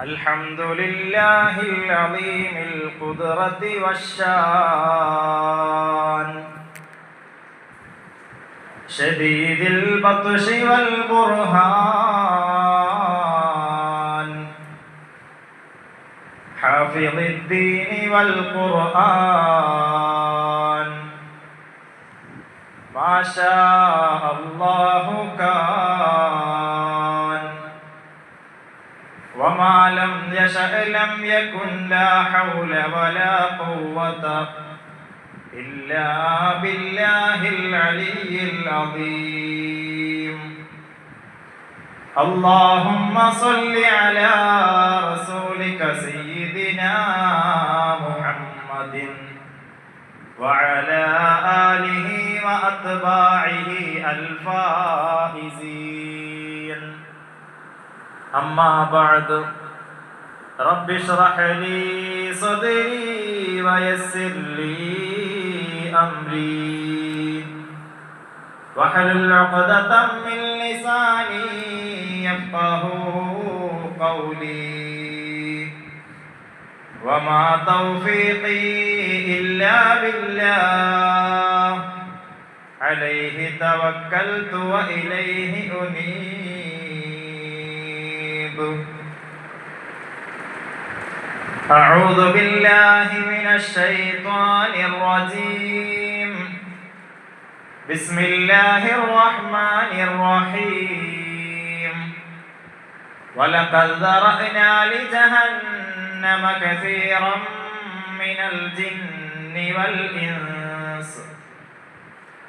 الحمد لله العظيم القدرة والشان. شديد البطش والبرهان. حافظ الدين والقرآن. ما شاء الله كان. وما لم يشأ لم يكن لا حول ولا قوة إلا بالله العلي العظيم اللهم صل على رسولك سيدنا محمد وعلى آله وأتباعه الفائزين أما بعد رب اشرح لي صدري ويسر لي أمري. واحلل عقدة من لساني يفقه قولي. وما توفيقي إلا بالله. عليه توكلت وإليه أنيب. أعوذ بالله من الشيطان الرجيم. بسم الله الرحمن الرحيم. ولقد ذرأنا لجهنم كثيرا من الجن والإنس.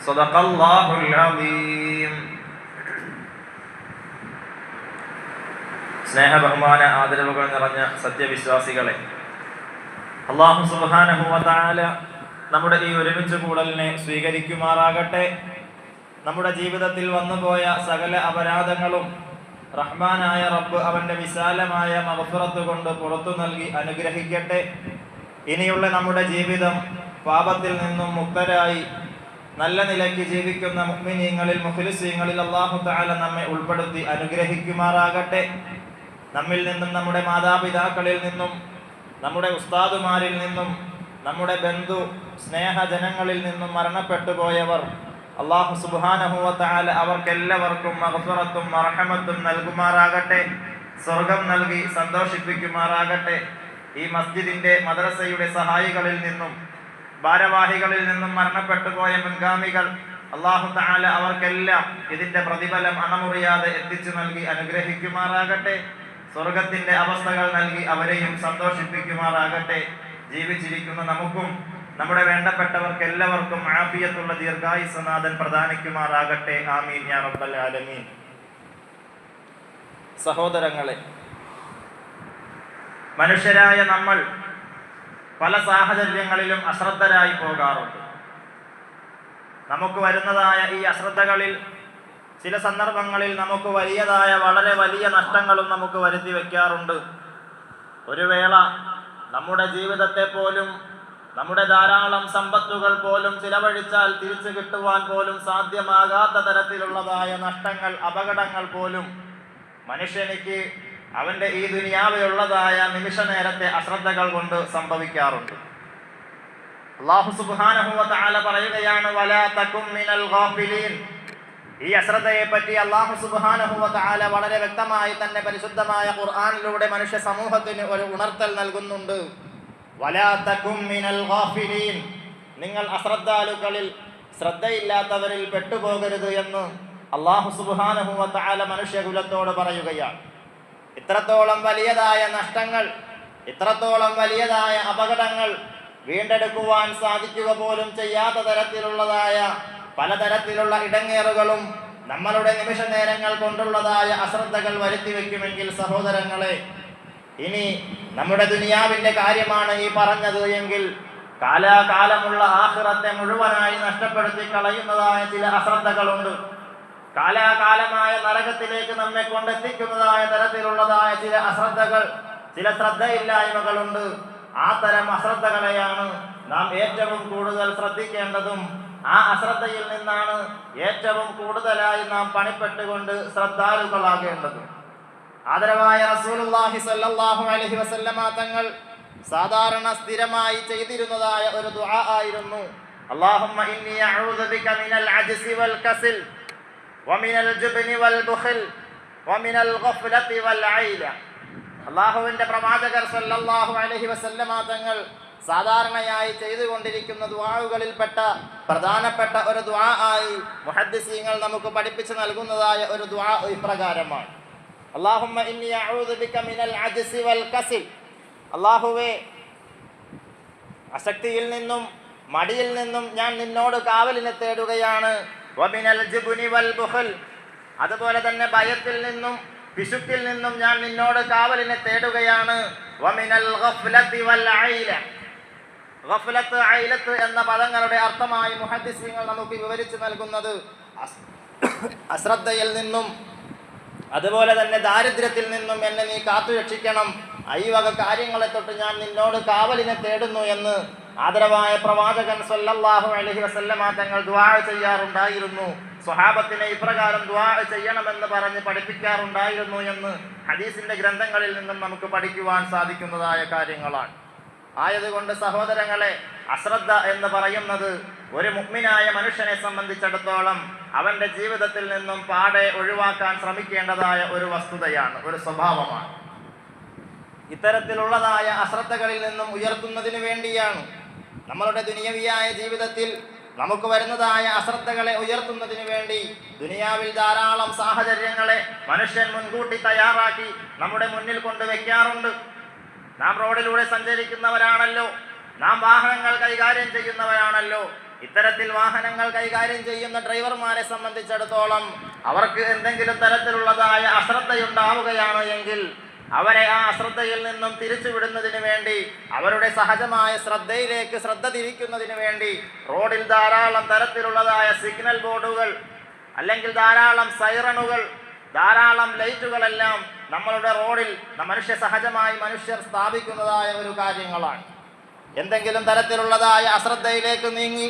صدق الله العظيم സ്നേഹ ബഹുമാന ആദരവുകൾ നിറഞ്ഞ സത്യവിശ്വാസികളെ അള്ളാഹു സുബാനഹുവല നമ്മുടെ ഈ ഒരുമിച്ച് കൂടലിനെ സ്വീകരിക്കുമാറാകട്ടെ നമ്മുടെ ജീവിതത്തിൽ വന്നുപോയ സകല അപരാധങ്ങളും റഹ്മാനായ റബ്ബ് അവന്റെ വിശാലമായ മഹഫുറത്ത് കൊണ്ട് പുറത്തു നൽകി അനുഗ്രഹിക്കട്ടെ ഇനിയുള്ള നമ്മുടെ ജീവിതം പാപത്തിൽ നിന്നും മുക്തരായി നല്ല നിലയ്ക്ക് ജീവിക്കുന്ന മുഹ്മിനീങ്ങളിൽ മുഖലിസീങ്ങളിൽ അള്ളാഹു താല നമ്മെ ഉൾപ്പെടുത്തി അനുഗ്രഹിക്കുമാറാകട്ടെ. നമ്മിൽ നിന്നും നമ്മുടെ മാതാപിതാക്കളിൽ നിന്നും നമ്മുടെ ഉസ്താദുമാരിൽ നിന്നും നമ്മുടെ ബന്ധു സ്നേഹജനങ്ങളിൽ നിന്നും മരണപ്പെട്ടു പോയവർ അള്ളാഹു സുബാനഹുവത്താല അവർക്കെല്ലാവർക്കും മഹസുറത്തും മർഹമത്തും നൽകുമാറാകട്ടെ. സ്വർഗം നൽകി സന്തോഷിപ്പിക്കുമാറാകട്ടെ. ഈ മസ്ജിദിന്റെ മദ്രസയുടെ സഹായികളിൽ നിന്നും ഭാരവാഹികളിൽ നിന്നും മരണപ്പെട്ടു പോയ മുൻഗാമികൾ അള്ളാഹു താല അവർക്കെല്ലാം ഇതിന്റെ പ്രതിഫലം അണമുറിയാതെ എത്തിച്ചു നൽകി അനുഗ്രഹിക്കുമാറാകട്ടെ. സ്വർഗത്തിന്റെ അവസ്ഥകൾ നൽകി അവരെയും സന്തോഷിപ്പിക്കുമാറാകട്ടെ. ജീവിച്ചിരിക്കുന്ന നമുക്കും നമ്മുടെ വേണ്ടപ്പെട്ടവർക്ക് എല്ലാവർക്കും ആഫിയത്തുള്ള ദീർഘായുസനാഥൻ പ്രദാനിക്കുമാറാകട്ടെ. ആമീൻ യാ റബ്ബൽ ആലമീൻ. സഹോദരങ്ങളെ മനുഷ്യരായ നമ്മൾ പല സാഹചര്യങ്ങളിലും അശ്രദ്ധരായി പോകാറുണ്ട്. നമുക്ക് വരുന്നതായ ഈ അശ്രദ്ധകളിൽ ചില സന്ദർഭങ്ങളിൽ നമുക്ക് വലിയതായ വളരെ വലിയ നഷ്ടങ്ങളും നമുക്ക് വരുത്തി വയ്ക്കാറുണ്ട് ഒരു വേള നമ്മുടെ ജീവിതത്തെ പോലും നമ്മുടെ ധാരാളം സമ്പത്തുകൾ പോലും ചിലവഴിച്ചാൽ തിരിച്ചു കിട്ടുവാൻ പോലും സാധ്യമാകാത്ത തരത്തിലുള്ളതായ നഷ്ടങ്ങൾ അപകടങ്ങൾ പോലും മനുഷ്യനിക്ക് അവന്റെ ഈ ദുനിയാവിലുള്ളതായ നിമിഷ നേരത്തെ അശ്രദ്ധകൾ കൊണ്ട് സംഭവിക്കാറുണ്ട്. അള്ളാഹു സുബ്ഹാനഹു ആല പറയുകയാണ് വലാ തക്കും മിനൽ ഗാഫിലീൻ. ഈ അശ്രദ്ധയെ പറ്റി അള്ളാഹു സുബ്ഹാനഹു ആല വളരെ വ്യക്തമായി തന്നെ പരിശുദ്ധമായ ഖുർആാനിലൂടെ മനുഷ്യ സമൂഹത്തിന് ഒരു ഉണർത്തൽ നൽകുന്നുണ്ട്. വലാ തക്കും മിനൽ ഗാഫിലീൻ. നിങ്ങൾ അശ്രദ്ധാലുക്കളിൽ ശ്രദ്ധയില്ലാത്തവരിൽ പെട്ടുപോകരുത് എന്ന് അള്ളാഹു സുബ്ഹാനഹു ആല മനുഷ്യകുലത്തോട് പറയുകയാണ്. ഇത്രത്തോളം വലിയതായ നഷ്ടങ്ങൾ ഇത്രത്തോളം വലിയതായ അപകടങ്ങൾ വീണ്ടെടുക്കുവാൻ സാധിക്കുക പോലും ചെയ്യാത്ത തരത്തിലുള്ളതായ പലതരത്തിലുള്ള ഇടങ്ങേറുകളും നമ്മളുടെ നിമിഷ നേരങ്ങൾ കൊണ്ടുള്ളതായ അശ്രദ്ധകൾ വരുത്തി വയ്ക്കുമെങ്കിൽ സഹോദരങ്ങളെ ഇനി നമ്മുടെ ദുനിയാവിന്റെ കാര്യമാണ് ഈ പറഞ്ഞത് എങ്കിൽ കാലാകാലമുള്ള ആഹ്റത്തെ മുഴുവനായി നഷ്ടപ്പെടുത്തി കളയുന്നതായ ചില അശ്രദ്ധകളുണ്ട്. കാലാകാലമായ നരകത്തിലേക്ക് നമ്മെ കൊണ്ടെത്തിക്കുന്നതായ തരത്തിലുള്ളതായ ചില അശ്രദ്ധകൾ ചില ശ്രദ്ധയില്ലായ്മകളുണ്ട്. ആ തരം അശ്രദ്ധകളെയാണ് നാം ഏറ്റവും കൂടുതൽ ശ്രദ്ധിക്കേണ്ടതും. ആ അശ്രദ്ധയിൽ നിന്നാണ് ഏറ്റവും കൂടുതലായി നാം പണിപ്പെട്ടുകൊണ്ട് ശ്രദ്ധാലുക്കളാകേണ്ടതും. ആദരവായ റസൂലുള്ളാഹി സ്വല്ലല്ലാഹു അലൈഹി വസല്ലമ തങ്ങൾ സാധാരണ സ്ഥിരമായി ചെയ്തിരുന്നതായ ഒരു ദുആ ആയിരുന്നു. അല്ലാഹുമ്മ ഇന്നി അഊദു ബിക മിനൽ അജ്സി വൽ കസിൽ. വമിനൽ الجبن والبخل ومن الغفلة والعيلة അള്ളാഹുവിന്റെ പ്രവാചകർ സല്ലല്ലാഹു അലൈഹി വസല്ലമ തങ്ങൾ സാധാരണയായി ചെയ്തുകൊണ്ടിരിക്കുന്ന ദ്വാവുകളിൽപ്പെട്ട പ്രധാനപ്പെട്ട ഒരു ദുആ ആയി മുഹദ്ദിസീങ്ങൾ നമുക്ക് പഠിപ്പിച്ചു നൽകുന്നതായ ഒരു ദുആ ഇപ്രകാരമാണ്. അല്ലാഹുമ്മ ഇന്നി അഊദു ബിക മിനൽ അജ്സി വൽ കസിൽ. അല്ലാഹുവേ അശക്തിയിൽ നിന്നും മടിയിൽ നിന്നും ഞാൻ നിന്നോട് കാവലിനെ തേടുകയാണ്. വൽ ബുഹൽ അതുപോലെ തന്നെ ഭയത്തിൽ നിന്നും പിശുക്കിൽ നിന്നും ഞാൻ നിന്നോട് കാവലിനെ തേടുകയാണ്. വമിനൽ വൽ ഐല ഐലത്ത് എന്ന പദങ്ങളുടെ അർത്ഥമായി മുഹദ്ദിസീങ്ങൾ നമുക്ക് വിവരിച്ചു നൽകുന്നത് അശ്രദ്ധയിൽ നിന്നും അതുപോലെ തന്നെ ദാരിദ്ര്യത്തിൽ നിന്നും എന്നെ നീ കാത്തുരക്ഷിക്കണം. ഈ വക കാര്യങ്ങളെ തൊട്ട് ഞാൻ നിന്നോട് കാവലിനെ തേടുന്നു എന്ന് ആദരവായ പ്രവാചകൻ സല്ലല്ലാഹു അലൈഹി വസല്ലമ തങ്ങൾ ദുആ ചെയ്യാറുണ്ടായിരുന്നു. സ്വഹാബത്തിനെ ഇപ്രകാരം ദുആ ചെയ്യണമെന്ന് പറഞ്ഞ് പഠിപ്പിക്കാറുണ്ടായിരുന്നു എന്ന് ഹദീസിന്റെ ഗ്രന്ഥങ്ങളിൽ നിന്നും നമുക്ക് പഠിക്കുവാൻ സാധിക്കുന്നതായ കാര്യങ്ങളാണ്. ആയതുകൊണ്ട് സഹോദരങ്ങളെ അശ്രദ്ധ എന്ന് പറയുന്നത് ഒരു മുഗ്മിനായ മനുഷ്യനെ സംബന്ധിച്ചിടത്തോളം അവന്റെ ജീവിതത്തിൽ നിന്നും പാടെ ഒഴിവാക്കാൻ ശ്രമിക്കേണ്ടതായ ഒരു വസ്തുതയാണ് ഒരു സ്വഭാവമാണ്. ഇത്തരത്തിലുള്ളതായ അശ്രദ്ധകളിൽ നിന്നും ഉയർത്തുന്നതിന് വേണ്ടിയാണ് നമ്മളുടെ ദുനിയവിയായ ജീവിതത്തിൽ നമുക്ക് വരുന്നതായ അശ്രദ്ധകളെ ഉയർത്തുന്നതിന് വേണ്ടി ദുനിയാവിൽ ധാരാളം സാഹചര്യങ്ങളെ മനുഷ്യൻ മുൻകൂട്ടി തയ്യാറാക്കി നമ്മുടെ മുന്നിൽ കൊണ്ടുവയ്ക്കാറുണ്ട് നാം റോഡിലൂടെ സഞ്ചരിക്കുന്നവരാണല്ലോ. നാം വാഹനങ്ങൾ കൈകാര്യം ചെയ്യുന്നവരാണല്ലോ. ഇത്തരത്തിൽ വാഹനങ്ങൾ കൈകാര്യം ചെയ്യുന്ന ഡ്രൈവർമാരെ സംബന്ധിച്ചിടത്തോളം അവർക്ക് എന്തെങ്കിലും തരത്തിലുള്ളതായ അശ്രദ്ധയുണ്ടാവുകയാണ് എങ്കിൽ അവരെ ആ അശ്രദ്ധയിൽ നിന്നും തിരിച്ചുവിടുന്നതിന് വേണ്ടി അവരുടെ സഹജമായ ശ്രദ്ധയിലേക്ക് ശ്രദ്ധ തിരിക്കുന്നതിന് വേണ്ടി റോഡിൽ ധാരാളം തരത്തിലുള്ളതായ സിഗ്നൽ ബോർഡുകൾ അല്ലെങ്കിൽ ധാരാളം സൈറണുകൾ ധാരാളം ലൈറ്റുകളെല്ലാം നമ്മളുടെ റോഡിൽ മനുഷ്യ സഹജമായി മനുഷ്യർ സ്ഥാപിക്കുന്നതായ ഒരു കാര്യങ്ങളാണ്. എന്തെങ്കിലും തരത്തിലുള്ളതായ അശ്രദ്ധയിലേക്ക് നീങ്ങി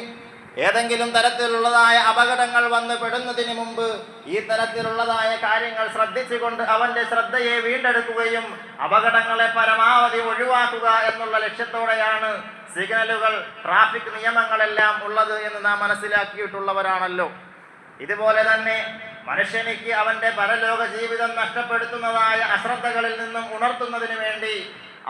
ഏതെങ്കിലും തരത്തിലുള്ളതായ അപകടങ്ങൾ വന്ന് പെടുന്നതിന് മുമ്പ് ഈ തരത്തിലുള്ളതായ കാര്യങ്ങൾ ശ്രദ്ധിച്ചുകൊണ്ട് അവന്റെ ശ്രദ്ധയെ വീണ്ടെടുക്കുകയും അപകടങ്ങളെ പരമാവധി ഒഴിവാക്കുക എന്നുള്ള ലക്ഷ്യത്തോടെയാണ് സിഗ്നലുകൾ ട്രാഫിക് നിയമങ്ങളെല്ലാം ഉള്ളത് എന്ന് നാം മനസ്സിലാക്കിയിട്ടുള്ളവരാണല്ലോ. ഇതുപോലെ തന്നെ മനുഷ്യനിക്ക് അവന്റെ പരലോക ജീവിതം നഷ്ടപ്പെടുത്തുന്നതായ അശ്രദ്ധകളിൽ നിന്നും ഉണർത്തുന്നതിന് വേണ്ടി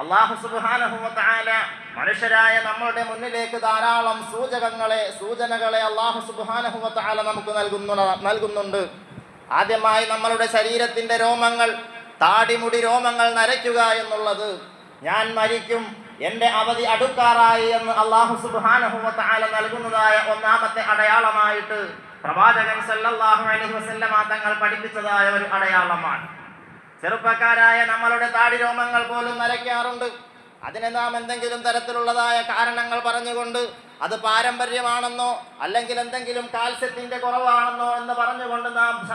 അള്ളാഹു സുബാനഹുല മനുഷ്യരായ നമ്മളുടെ മുന്നിലേക്ക് ധാരാളം സൂചകങ്ങളെ സൂചനകളെ അള്ളാഹു സുബാനഹുല നമുക്ക് നൽകുന്നു നൽകുന്നുണ്ട്. ആദ്യമായി നമ്മളുടെ ശരീരത്തിന്റെ രോമങ്ങൾ താടിമുടി രോമങ്ങൾ നരയ്ക്കുക എന്നുള്ളത്. ഞാൻ മരിക്കും എന്റെ അവധി അടുക്കാറായി എന്ന് അള്ളാഹു സുബാനഹുല നൽകുന്നതായ ഒന്നാമത്തെ അടയാളമായിട്ട് പ്രവാചകൻ സല്ലാഹു അലഹി വസല്ലമ തങ്ങൾ പഠിപ്പിച്ചതായ ഒരു അടയാളമാണ്. ചെറുപ്പക്കാരായ നമ്മളുടെ താടി രോമങ്ങൾ പോലും നരയ്ക്കാറുണ്ട്. അതിനെ നാം എന്തെങ്കിലും തരത്തിലുള്ളതായ കാരണങ്ങൾ പറഞ്ഞുകൊണ്ട് അത് പാരമ്പര്യമാണെന്നോ അല്ലെങ്കിൽ എന്തെങ്കിലും കാൽസ്യത്തിന്റെ കുറവാണെന്നോ എന്ന് പറഞ്ഞുകൊണ്ട് നാം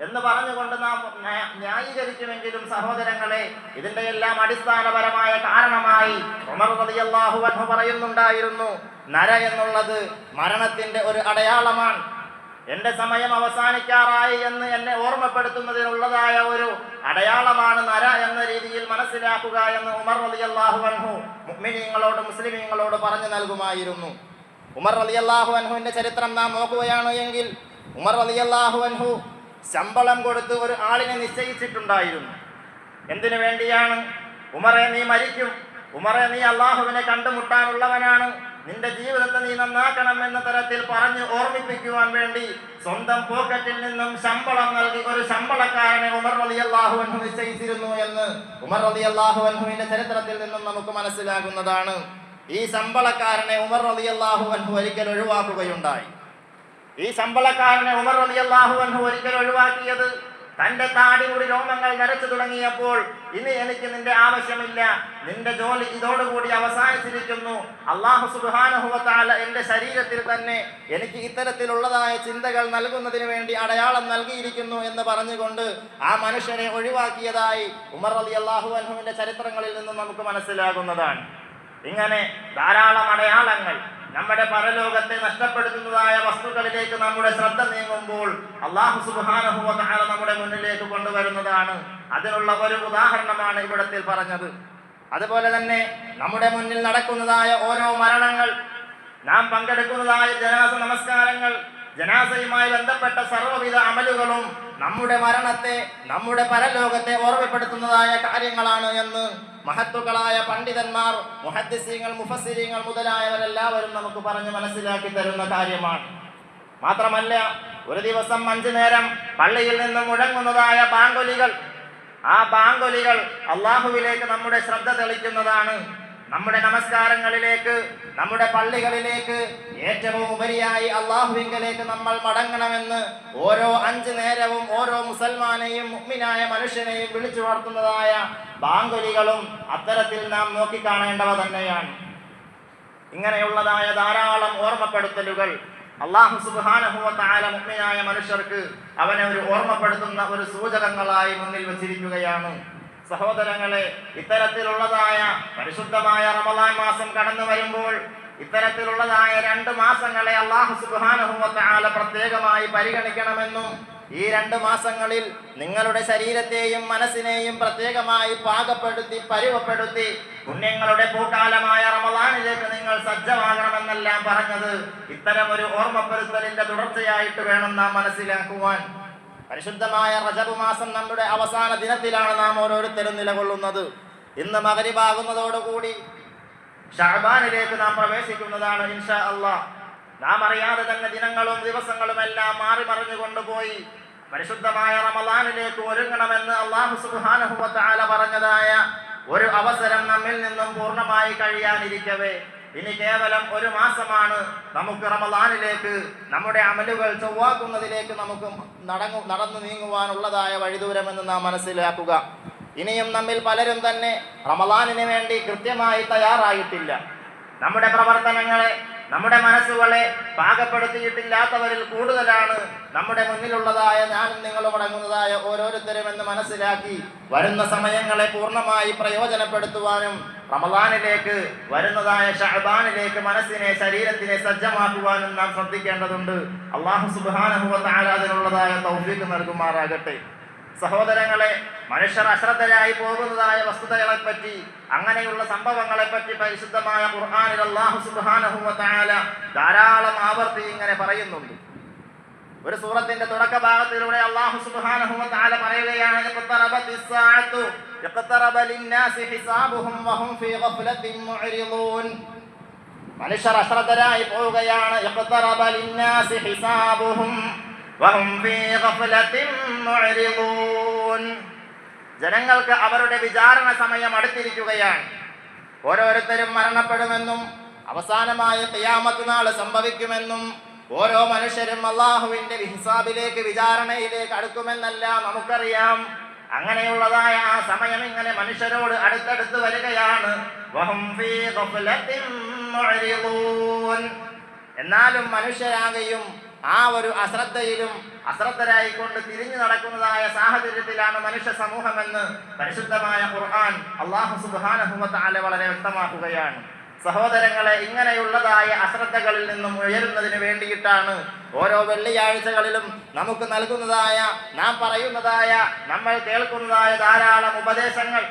എന്ന് പറഞ്ഞുകൊണ്ട് നാം ന്യാ- ന്യായീകരിക്കുമെങ്കിലും സഹോദരങ്ങളെ ഇതിന്റെ എല്ലാം അടിസ്ഥാനപരമായ കാരണമായി ഉമർ പറയുന്നുണ്ടായിരുന്നു നര എന്നുള്ളത് മരണത്തിന്റെ ഒരു അടയാളമാണ്. എന്റെ സമയം അവസാനിക്കാറായി എന്ന് എന്നെ ഓർമ്മപ്പെടുത്തുന്നതിനുള്ളതായ ഒരു അടയാളമാണ് നര എന്ന രീതിയിൽ മനസ്സിലാക്കുക എന്ന് ഉമർ റളിയല്ലാഹു അൻഹു മുഅ്മിനീങ്ങളോട് മുസ്ലിമീങ്ങളോട് പറഞ്ഞു നൽകുമായിരുന്നു. ഉമർ റളിയല്ലാഹു അൻഹുവിന്റെ ചരിത്രം നാം നോക്കുകയാണ് എങ്കിൽ ഉമർ റളിയല്ലാഹു അൻഹു ശമ്പളം കൊടുത്ത് ഒരു ആളിനെ നിശ്ചയിച്ചിട്ടുണ്ടായിരുന്നു. എന്തിനു വേണ്ടിയാണ് ഉമറെ നീ മരിക്കും? ഉമറെ നീ അള്ളാഹുവിനെ കണ്ടുമുട്ടാനുള്ളവനാണ്. നിന്റെ ജീവിതത്തെ നീ നന്നാക്കണം എന്ന തരത്തിൽ പറഞ്ഞു ഓർമ്മിപ്പിക്കുവാൻ വേണ്ടി സ്വന്തം പോക്കറ്റിൽ നിന്നും ശമ്പളം നൽകി ഒരു ശമ്പളക്കാരനെ ഉമർ അലി അള്ളാഹു അൻഹു നിശ്ചയിച്ചിരുന്നു എന്ന് ഉമർ അലി അള്ളാഹു അൻഹുവിന്റെ ചരിത്രത്തിൽ നിന്നും നമുക്ക് മനസ്സിലാകുന്നതാണ്. ഈ ശമ്പളക്കാരനെ ഉമർ അലി അള്ളാഹു അൻഹു ഒരിക്കൽ ഒഴിവാക്കുകയുണ്ടായി. ഈ ശമ്പളക്കാരനെ ഉമർ റളിയല്ലാഹു അൻഹു ഒരിക്കൽ ഒഴിവാക്കിയത് തന്റെ താടി കൂടി രോമങ്ങൾ നരച്ചു തുടങ്ങിയപ്പോൾ ഇനി എനിക്ക് നിന്റെ ആവശ്യമില്ല. നിന്റെ ജോലി ഇതോടുകൂടി അവസാനിച്ചിരിക്കുന്നു. അള്ളാഹു സുബാനുഭവത്താല എന്റെ ശരീരത്തിൽ തന്നെ എനിക്ക് ഇത്തരത്തിലുള്ളതായ ചിന്തകൾ നൽകുന്നതിന് വേണ്ടി അടയാളം നൽകിയിരിക്കുന്നു എന്ന് പറഞ്ഞുകൊണ്ട് ആ മനുഷ്യനെ ഒഴിവാക്കിയതായി ഉമർ അലി അള്ളാഹു അൻഹുവിന്റെ ചരിത്രങ്ങളിൽ നിന്നും നമുക്ക് മനസ്സിലാകുന്നതാണ്. ഇങ്ങനെ ധാരാളം അടയാളങ്ങൾ നമ്മുടെ പരലോകത്തെ നഷ്ടപ്പെടുത്തുന്നതായ വസ്തുക്കളിലേക്ക് നമ്മുടെ ശ്രദ്ധ നീങ്ങുമ്പോൾ അള്ളാഹു സുബാനഹുവ നമ്മുടെ മുന്നിലേക്ക് കൊണ്ടുവരുന്നതാണ്. അതിനുള്ള ഒരു ഉദാഹരണമാണ് ഇവിടത്തിൽ പറഞ്ഞത്. അതുപോലെ തന്നെ നമ്മുടെ മുന്നിൽ നടക്കുന്നതായ ഓരോ മരണങ്ങൾ നാം പങ്കെടുക്കുന്നതായ ജനാസ നമസ്കാരങ്ങൾ ജനാസയുമായി ബന്ധപ്പെട്ട സർവവിധ അമലുകളും നമ്മുടെ മരണത്തെ നമ്മുടെ പരലോകത്തെ ഓർമ്മപ്പെടുത്തുന്നതായ കാര്യങ്ങളാണ് എന്ന് മഹത്തുക്കളായ പണ്ഡിതന്മാർ മുഹദ്സീങ്ങൾ മുഫസിരിങ്ങൾ മുതലായവരെല്ലാവരും നമുക്ക് പറഞ്ഞു മനസ്സിലാക്കി തരുന്ന കാര്യമാണ്. മാത്രമല്ല ഒരു ദിവസം അഞ്ചു നേരം പള്ളിയിൽ നിന്നും മുഴങ്ങുന്നതായ ബാങ്കൊലികൾ ആ ബാങ്കൊലികൾ അള്ളാഹുവിലേക്ക് നമ്മുടെ ശ്രദ്ധ തെളിക്കുന്നതാണ്. നമ്മുടെ നമസ്കാരങ്ങളിലേക്ക് നമ്മുടെ പള്ളികളിലേക്ക് ഏറ്റവും ഉപരിയായി അള്ളാഹുവിങ്കലേക്ക് നമ്മൾ മടങ്ങണമെന്ന് ഓരോ അഞ്ച് നേരവും ഓരോ മുസൽമാനെയും മുഗ്മിനായ മനുഷ്യനെയും വിളിച്ചു വളർത്തുന്നതായ ബാങ്കുലികളും അത്തരത്തിൽ നാം നോക്കിക്കാണേണ്ടവ തന്നെയാണ്. ഇങ്ങനെയുള്ളതായ ധാരാളം ഓർമ്മപ്പെടുത്തലുകൾ അള്ളാഹു സുബാനഹുവത്തായ മുഗ്മിനായ മനുഷ്യർക്ക് അവനെ ഒരു ഓർമ്മപ്പെടുത്തുന്ന ഒരു സൂചകങ്ങളായി മുന്നിൽ വച്ചിരിക്കുകയാണ്. സഹോദരങ്ങളെ ഇത്തരത്തിലുള്ളതായ പരിശുദ്ധമായ റമദാൻ മാസം കടന്നു വരുമ്പോൾ ഇത്തരത്തിലുള്ളതായ രണ്ട് മാസങ്ങളെ അള്ളാഹു സുബാനഹുമത്താല പ്രത്യേകമായി പരിഗണിക്കണമെന്നും ഈ രണ്ട് മാസങ്ങളിൽ നിങ്ങളുടെ ശരീരത്തെയും മനസ്സിനെയും പ്രത്യേകമായി പാകപ്പെടുത്തി പരുവപ്പെടുത്തി പുണ്യങ്ങളുടെ പൂക്കാലമായ റമദാനിലേക്ക് നിങ്ങൾ സജ്ജമാകണമെന്നെല്ലാം പറഞ്ഞത് ഇത്തരം ഒരു ഓർമ്മപ്പെടുത്തലിന്റെ തുടർച്ചയായിട്ട് വേണം നാം മനസ്സിലാക്കുവാൻ. പരിശുദ്ധമായ റജബ് മാസം നമ്മുടെ അവസാന ദിനത്തിലാണ് നാം ഓരോരുത്തരും നിലകൊള്ളുന്നത്. ഇന്ന് മകരിവാകുന്നതോടുകൂടി ഷഹബാനിലേക്ക് നാം പ്രവേശിക്കുന്നതാണ് ഇൻഷാ അള്ളാഹ് നാം അറിയാതെ തന്നെ ദിനങ്ങളും ദിവസങ്ങളും എല്ലാം മാറി മറിഞ്ഞു കൊണ്ടുപോയി പരിശുദ്ധമായ റമദാനിലേക്ക് ഒരുങ്ങണമെന്ന് അള്ളാഹു സുബാനഹുവത്താല പറഞ്ഞതായ ഒരു അവസരം നമ്മിൽ നിന്നും പൂർണമായി കഴിയാനിരിക്കവേ. ഇനി കേവലം ഒരു മാസമാണ് നമുക്ക് റമദാനിലേക്ക് നമ്മുടെ അമലുകൾ ചൊവ്വാക്കുന്നതിലേക്ക് നമുക്ക് നടങ്ങു നടന്നു നീങ്ങുവാനുള്ളതായ വഴിദൂരമെന്ന് നാം മനസ്സിലാക്കുക. ഇനിയും നമ്മിൽ പലരും തന്നെ റമദാനിന് വേണ്ടി കൃത്യമായി തയ്യാറായിട്ടില്ല. നമ്മുടെ പ്രവർത്തനങ്ങളെ നമ്മുടെ മനസ്സുകളെ പാകപ്പെടുത്തിയിട്ടില്ലാത്തവരിൽ കൂടുതലാണ് നമ്മുടെ മുന്നിലുള്ളതായ ഞാനും നിങ്ങളും അടങ്ങുന്നതായ ഓരോരുത്തരും എന്ന് മനസ്സിലാക്കി വരുന്ന സമയങ്ങളെ പൂർണമായി പ്രയോജനപ്പെടുത്തുവാനും റമദാനിലേക്ക് വരുന്നതായ ഷഹബാനിലേക്ക് മനസ്സിനെ ശരീരത്തിനെ സജ്ജമാക്കുവാനും നാം ശ്രദ്ധിക്കേണ്ടതുണ്ട്. അള്ളാഹു സുബാനുഭവത്താല അതിനുള്ളതായ തൗഫീക്ക് നൽകുമാറാകട്ടെ. സഹോദരങ്ങളെ മനുഷ്യർ അശ്രദ്ധരായി പോകുന്നതായ വസ്തുതകളെ പറ്റി അങ്ങനെയുള്ള സംഭവങ്ങളെ പറ്റി പരിശുദ്ധമായ ഖുർആനിൽ വ തആല ധാരാളം ആവർത്തി ഇങ്ങനെ പറയുന്നുണ്ട്. ഒരു സൂറത്തിന്റെ തുടക്ക ഭാഗത്തിലൂടെ അള്ളാഹു തആല പറയുകയാണ് മനുഷ്യർ അശ്രദ്ധരായി പോവുകയാണ് വഹും ഫീ ഗഫ്ലത്തിൻ മുഅരിദൂൻ. ജനങ്ങൾക്ക് അവരുടെ വിചാരണ സമയം അടുത്തിരിക്കുകയാണ്. ഓരോരുത്തരും മരണപ്പെടുമെന്നും അവസാനമായ ഖിയാമത്ത് നാൾ സംഭവിക്കുമെന്നും ഓരോ മനുഷ്യരും അള്ളാഹുവിന്റെ ഹിസാബിലേക്ക് വിചാരണയിലേക്ക് അടുക്കുമെന്നല്ല നമുക്കറിയാം. അങ്ങനെയുള്ളതായ ആ സമയം ഇങ്ങനെ മനുഷ്യരോട് അടുത്തടുത്ത് വരികയാണ്. എന്നാലും മനുഷ്യരാകെയും ആ ഒരു അശ്രദ്ധയിലും അശ്രദ്ധരായിക്കൊണ്ട് തിരിഞ്ഞു നടക്കുന്നതായ സാഹചര്യത്തിലാണ് മനുഷ്യ സമൂഹമെന്ന് പരിശുദ്ധമായ ഖുർആൻ അള്ളാഹു സുബാനഹുമത്താല വളരെ വ്യക്തമാക്കുകയാണ്. സഹോദരങ്ങളെ ഇങ്ങനെയുള്ളതായ അശ്രദ്ധകളിൽ നിന്നും ഉയരുന്നതിന് വേണ്ടിയിട്ടാണ് ഓരോ വെള്ളിയാഴ്ചകളിലും നമുക്ക് നൽകുന്നതായ നാം പറയുന്നതായ നമ്മൾ കേൾക്കുന്നതായ ധാരാളം ഉപദേശങ്ങൾ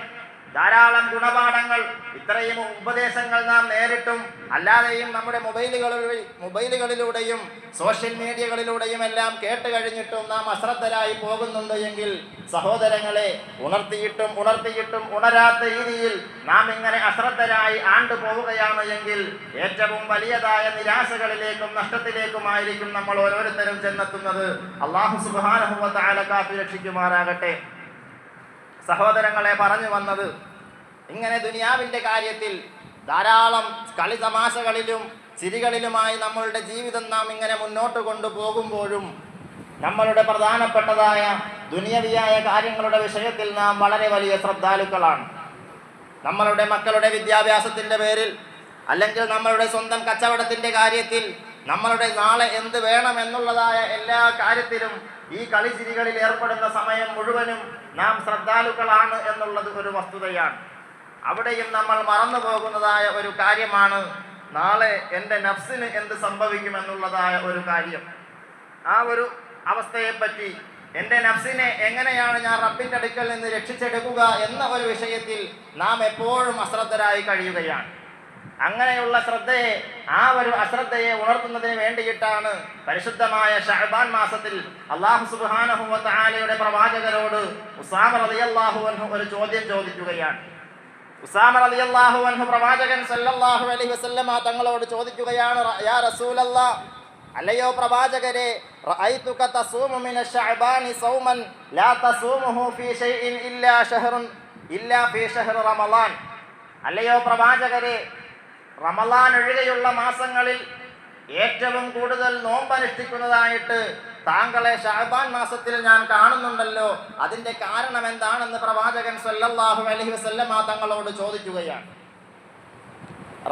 ധാരാളം ഗുണപാഠങ്ങൾ ഇത്രയും ഉപദേശങ്ങൾ നാം നേരിട്ടും അല്ലാതെയും നമ്മുടെ മൊബൈലുകളിൽ വഴി- മൊബൈലുകളിലൂടെയും സോഷ്യൽ മീഡിയകളിലൂടെയും എല്ലാം കേട്ട് കഴിഞ്ഞിട്ടും നാം അശ്രദ്ധരായി പോകുന്നുണ്ട് എങ്കിൽ സഹോദരങ്ങളെ ഉണർത്തിയിട്ടും ഉണർത്തിയിട്ടും ഉണരാത്ത രീതിയിൽ നാം ഇങ്ങനെ അശ്രദ്ധരായി ആണ്ടു പോവുകയാണ് എങ്കിൽ ഏറ്റവും വലിയതായ നിരാശകളിലേക്കും നഷ്ടത്തിലേക്കുമായിരിക്കും നമ്മൾ ഓരോരുത്തരും ചെന്നെത്തുന്നത്. അള്ളാഹു സുബാനഹുവ താലക്കാത്ത് രക്ഷിക്കുമാറാകട്ടെ സഹോദരങ്ങളെ പറഞ്ഞു വന്നത്. ഇങ്ങനെ ദുനിയാവിന്റെ കാര്യത്തിൽ ധാരാളം കളി തമാശകളിലും ചിരികളിലുമായി നമ്മളുടെ ജീവിതം നാം ഇങ്ങനെ മുന്നോട്ട് കൊണ്ടുപോകുമ്പോഴും നമ്മളുടെ പ്രധാനപ്പെട്ടതായ ദുനിയവിയായ കാര്യങ്ങളുടെ വിഷയത്തിൽ നാം വളരെ വലിയ ശ്രദ്ധാലുക്കളാണ്. നമ്മളുടെ മക്കളുടെ വിദ്യാഭ്യാസത്തിന്റെ പേരിൽ അല്ലെങ്കിൽ നമ്മളുടെ സ്വന്തം കച്ചവടത്തിന്റെ കാര്യത്തിൽ നമ്മളുടെ നാളെ എന്ത് വേണം എന്നുള്ളതായ എല്ലാ കാര്യത്തിലും ഈ കളിചിരികളിൽ ഏർപ്പെടുന്ന സമയം മുഴുവനും നാം ശ്രദ്ധാലുക്കളാണ് എന്നുള്ളത് ഒരു വസ്തുതയാണ്. അവിടെയും നമ്മൾ മറന്നു പോകുന്നതായ ഒരു കാര്യമാണ് നാളെ എന്റെ നഫ്സിന് എന്ത് സംഭവിക്കുമെന്നുള്ളതായ ഒരു കാര്യം. ആ ഒരു അവസ്ഥയെപ്പറ്റി എന്റെ നഫ്സിനെ എങ്ങനെയാണ് ഞാൻ റബ്ബിന്റെ അടുക്കൽ നിന്ന് രക്ഷിച്ചെടുക്കുക എന്ന ഒരു വിഷയത്തിൽ നാം എപ്പോഴും അശ്രദ്ധരായി കഴിയുകയാണ്. അങ്ങനെയുള്ള ശ്രദ്ധയെ ആ ഒരു അശ്രദ്ധയെ ഉണർത്തുന്നതിന് വേണ്ടിയിട്ടാണ് പരിശുദ്ധമായ ഷഹബാൻ മാസത്തിൽ അള്ളാഹു സുബാനഹുവത്താലയുടെ പ്രവാചകരോട് ഉസാമ റളിയല്ലാഹു അൻഹു ഒരു ചോദ്യം ചോദിക്കുകയാണ്. ഉസാമ റളിയല്ലാഹു അൻഹു പ്രവാചകൻ സല്ലല്ലാഹു അലൈഹി വസല്ലമ തങ്ങളോട് ചോദിക്കുകയാണ് യാ റസൂലല്ലാ അല്ലയോ പ്രവാചകരെ മിന സൗമൻ ലാ തസൂമുഹു ഫീ ഷൈഇൻ ഇല്ലാ ഇല്ലാ ഫീ അല്ലയോ പ്രവാചകരെ റമളാൻ ഒഴികെയുള്ള മാസങ്ങളിൽ ഏറ്റവും കൂടുതൽ നോമ്പനുഷ്ഠിക്കുന്നതായിട്ട് താങ്കളെ ഷഹബാൻ മാസത്തിൽ ഞാൻ കാണുന്നുണ്ടല്ലോ. അതിന്റെ കാരണം എന്താണെന്ന് പ്രവാചകൻ സല്ലല്ലാഹു അലൈഹി വസല്ലമ തങ്ങളോട് ചോദിക്കുകയാണ്.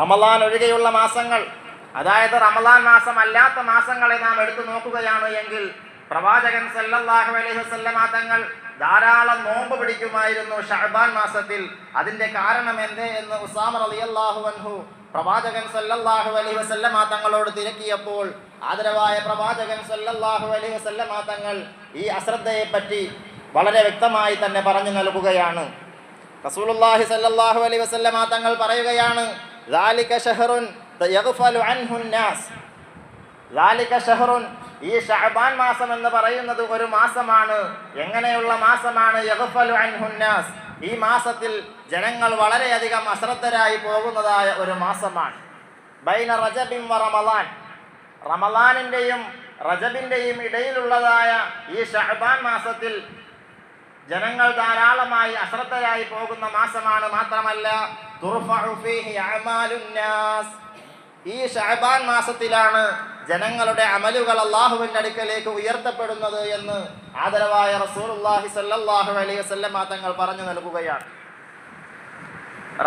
റമലാൻ ഒഴികെയുള്ള മാസങ്ങൾ അതായത് റമലാൻ മാസം അല്ലാത്ത മാസങ്ങളെ നാം എടുത്തു നോക്കുകയാണ് എങ്കിൽ പ്രവാചകൻ സല്ലല്ലാഹു അലൈഹി വസല്ലമ തങ്ങൾ ധാരാളം നോമ്പ് പിടിക്കുമായിരുന്നു ഷഅബാൻ മാസത്തിൽ. അതിന്റെ കാരണം എന്തേ എന്ന് ഉസാമ റളിയല്ലാഹു അൻഹു പ്രവാചകൻ സല്ലല്ലാഹു അലൈഹി വസല്ലമ തങ്ങളോട് തിരക്കിയപ്പോൾ ആദരവായ പ്രവാചകൻ സല്ലല്ലാഹു അലൈഹി വസല്ലമ തങ്ങൾ ഈ അശ്രദ്ധയെപ്പറ്റി വളരെ വ്യക്തമായി തന്നെ പറഞ്ഞു നൽകുകയാണ്. റസൂലുള്ളാഹി സല്ലല്ലാഹു അലൈഹി വസല്ലമ തങ്ങൾ പറയുകയാണ് ദാലിക ഷഹറുൻ യഗ്ഫലു അൻഹു നാസ് ദാലിക ഷഹറുൻ ഈ ഷഹബാൻ മാസം എന്ന് പറയുന്നത് ഒരു മാസമാണ്. എങ്ങനെയുള്ള മാസമാണ്? യഗ്ഫലു അൻഹു നാസ് ഈ മാസത്തിൽ ജനങ്ങൾ വളരെയധികം അശ്രദ്ധരായി പോകുന്നതായ ഒരു മാസമാണ് ബൈന റജബിൻ വ റമലാൻ റമലാനിന്റെയും റജബിന്റെയും ഇടയിലുള്ളതായ ഈ ഷഹബാൻ മാസത്തിൽ ജനങ്ങൾ ധാരാളമായി അശ്രദ്ധരായി പോകുന്ന മാസമാണ് മാത്രമല്ല. ഈ ഷഅബാൻ മാസത്തിലാണ് ജനങ്ങളുടെ അമലുകൾ അള്ളാഹുവിന്റെ അടുക്കലേക്ക് ഉയർത്തപ്പെടുന്നത് എന്ന് ആദരവായ റസൂലുള്ളാഹി സല്ലാഹു അലൈഹി വസല്ലമ തങ്ങൾ പറഞ്ഞു നൽകുകയാണ്.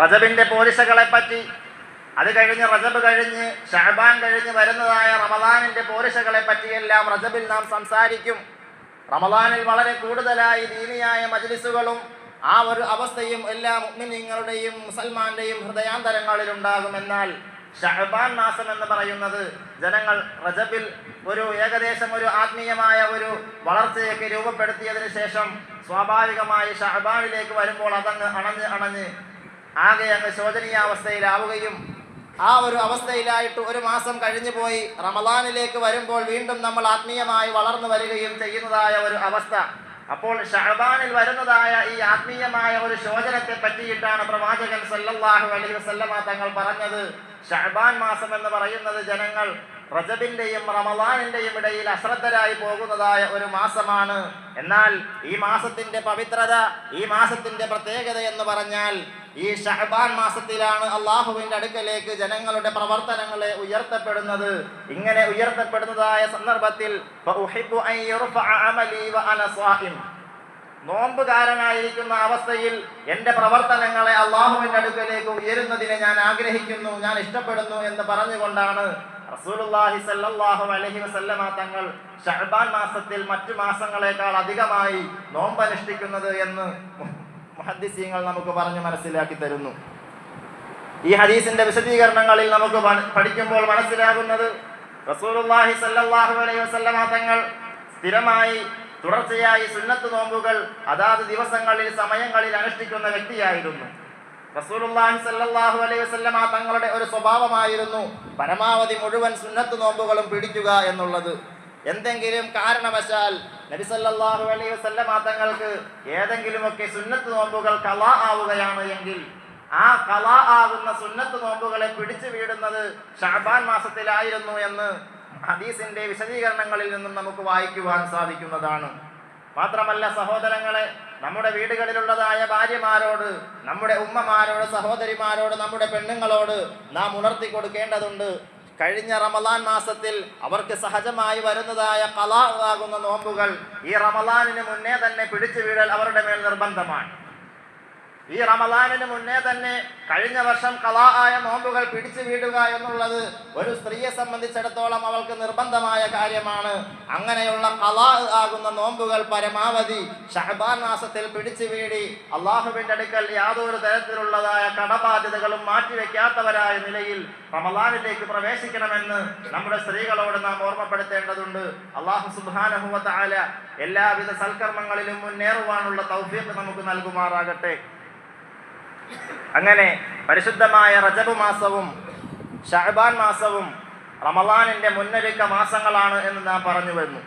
റജബിന്റെ പോരിശകളെ പറ്റി അത് കഴിഞ്ഞ് റജബ് കഴിഞ്ഞ് ഷഹബാൻ കഴിഞ്ഞ് വരുന്നതായ റമദാനിന്റെ പോരിശകളെ പറ്റിയെല്ലാം റജബിൽ നാം സംസാരിക്കും. റമദാനിൽ വളരെ കൂടുതലായി ദീനിയായ മജ്ലിസുകളും ആ ഒരു അവസ്ഥയും എല്ലാ മുഗ്മിനിങ്ങളുടെയും മുസൽമാന്റെയും എന്നാൽ ഷഹബാൻ മാസം എന്ന് പറയുന്നത് ജനങ്ങൾ റജബിൽ ഒരു ഏകദേശം ഒരു ആത്മീയമായ ഒരു വളർച്ചയൊക്കെ രൂപപ്പെടുത്തിയതിനു ശേഷം സ്വാഭാവികമായി ഷഹബാനിലേക്ക് വരുമ്പോൾ അതങ്ങ് അണഞ്ഞ് അണഞ്ഞ് ആകെ അങ്ങ് ശോചനീയാവസ്ഥയിലാവുകയും ആ ഒരു അവസ്ഥയിലായിട്ട് ഒരു മാസം കഴിഞ്ഞു പോയി റമദാനിലേക്ക് വരുമ്പോൾ വീണ്ടും നമ്മൾ ആത്മീയമായി വളർന്നു വരികയും ചെയ്യുന്നതായ ഒരു അവസ്ഥ. അപ്പോൾ ഷഹബാനിൽ വരുന്നതായ ഈ ആത്മീയമായ ഒരു ശോചനത്തെ പറ്റിയിട്ടാണ് പ്രവാചകൻ സല്ലല്ലാഹു അലൈഹി വസല്ലമ തങ്ങൾ പറഞ്ഞത്. ഷഹബാൻ മാസം എന്ന് പറയുന്നത് ജനങ്ങൾ റജബിന്റെയും റമദാനിന്റെയും ഇടയിൽ അശ്രദ്ധരായി പോകുന്നതായ ഒരു മാസമാണ്. എന്നാൽ ഈ മാസത്തിന്റെ പവിത്രത ഈ മാസത്തിന്റെ പ്രത്യേകത എന്ന് പറഞ്ഞാൽ ഈ ഷഹബാൻ മാസത്തിലാണ് അള്ളാഹുവിന്റെ അടുക്കലേക്ക് ജനങ്ങളുടെ പ്രവർത്തനങ്ങളെ ഉയർത്തപ്പെടുന്നത്. ഇങ്ങനെ ഉയർത്തപ്പെടുന്നതായ സന്ദർഭത്തിൽ നോമ്പുകാരനായിരിക്കുന്ന അവസ്ഥയിൽ എന്റെ പ്രവർത്തനങ്ങളെ അള്ളാഹുവിന്റെ അടുക്കലേക്ക് ഉയരുന്നതിനെ ഞാൻ ആഗ്രഹിക്കുന്നു ഞാൻ ഇഷ്ടപ്പെടുന്നു എന്ന് പറഞ്ഞുകൊണ്ടാണ് റസൂലുള്ളാഹി സല്ലല്ലാഹു അലൈഹി വസല്ലമ തങ്ങൾ ഷഅബാൻ മാസത്തിൽ മറ്റു മാസങ്ങളെക്കാൾ അധികമായി നോമ്പനുഷ്ഠിക്കുന്നത് എന്ന് മുഹദ്ദിസീങ്ങൾ നമുക്ക് പറഞ്ഞു മനസ്സിലാക്കി തരുന്നു. ഈ ഹദീസിന്റെ വിശദീകരണങ്ങളിൽ നമുക്ക് പഠിക്കുമ്പോൾ മനസ്സിലാകുന്നത് റസൂലുള്ളാഹി സല്ലാഹു അലൈഹി വസല്ലമ തങ്ങൾ സ്ഥിരമായി തുടർച്ചയായി സുന്നത്ത് നോമ്പുകൾ അതാത് ദിവസങ്ങളിൽ സമയങ്ങളിൽ അനുഷ്ഠിക്കുന്ന വ്യക്തിയായിരുന്നു. റസൂലുള്ളാഹി സല്ലല്ലാഹു അലൈഹി വസല്ലമ തങ്ങളുടെ ഒരു സ്വഭാവമായിരുന്നു പരമാവധി മുഴുവൻ സുന്നത്ത് നോമ്പുകളും പിടിക്കുക എന്നുള്ളത്. എന്തെങ്കിലും കാരണവശാൽ നബി സല്ലല്ലാഹു അലൈഹി വസല്ലമ തങ്ങൾക്ക് ഏതെങ്കിലുമൊക്കെ സുന്നത്ത് നോമ്പുകൾ കലാ ആവുകയാണ് എങ്കിൽ ആ കലാ ആകുന്ന സുന്നത്ത് നോമ്പുകളെ പിടിച്ചു വീടുന്നത് ഷാബാൻ മാസത്തിലായിരുന്നു എന്ന് ഹദീസിന്റെ വിശദീകരണങ്ങളിൽ നിന്നും നമുക്ക് വായിക്കുവാൻ സാധിക്കുന്നതാണ്. മാത്രമല്ല സഹോദരങ്ങളെ നമ്മുടെ വീടുകളിലുള്ളതായ ഭാര്യമാരോട് നമ്മുടെ ഉമ്മമാരോട് സഹോദരിമാരോട് നമ്മുടെ പെണ്ണുങ്ങളോട് നാം ഉണർത്തി കൊടുക്കേണ്ടതുണ്ട്. കഴിഞ്ഞ റമലാൻ മാസത്തിൽ അവർക്ക് സഹജമായി വരുന്നതായ കലാ ആകുന്ന നോമ്പുകൾ ഈ റമലാനിന് മുന്നേ തന്നെ പിടിച്ചു വീഴൽ അവരുടെ മേൽ നിർബന്ധമാണ്. ഈ റമദാനിന് മുന്നേ തന്നെ കഴിഞ്ഞ വർഷം കലാ ആയ നോമ്പുകൾ പിടിച്ചു വീടുക എന്നുള്ളത് ഒരു സ്ത്രീയെ സംബന്ധിച്ചിടത്തോളം അവൾക്ക് നിർബന്ധമായ കാര്യമാണ്. അങ്ങനെയുള്ള കലാ ആകുന്ന നോമ്പുകൾ പരമാവധി ഷഹബാൻ മാസത്തിൽ പിടിച്ചു വീടി അള്ളാഹുവിന്റെ അടുക്കൽ യാതൊരു തരത്തിലുള്ളതായ കടബാധ്യതകളും മാറ്റിവെക്കാത്തവരായ നിലയിൽ റമദാനിലേക്ക് പ്രവേശിക്കണമെന്ന് നമ്മുടെ സ്ത്രീകളോട് നാം ഓർമ്മപ്പെടുത്തേണ്ടതുണ്ട്. അള്ളാഹു സുബാനഹുവത്ത ആല എല്ലാവിധ സൽക്കർമ്മങ്ങളിലും മുന്നേറുവാനുള്ള തൗഫീഖ് നമുക്ക് നൽകുമാറാകട്ടെ. അങ്ങനെ പരിശുദ്ധമായ റജബ് മാസവും ഷഹബാൻ മാസവും റമലാനിന്റെ മുന്നൊരുക്ക മാസങ്ങളാണ് എന്ന് നാം പറഞ്ഞു വരുന്നു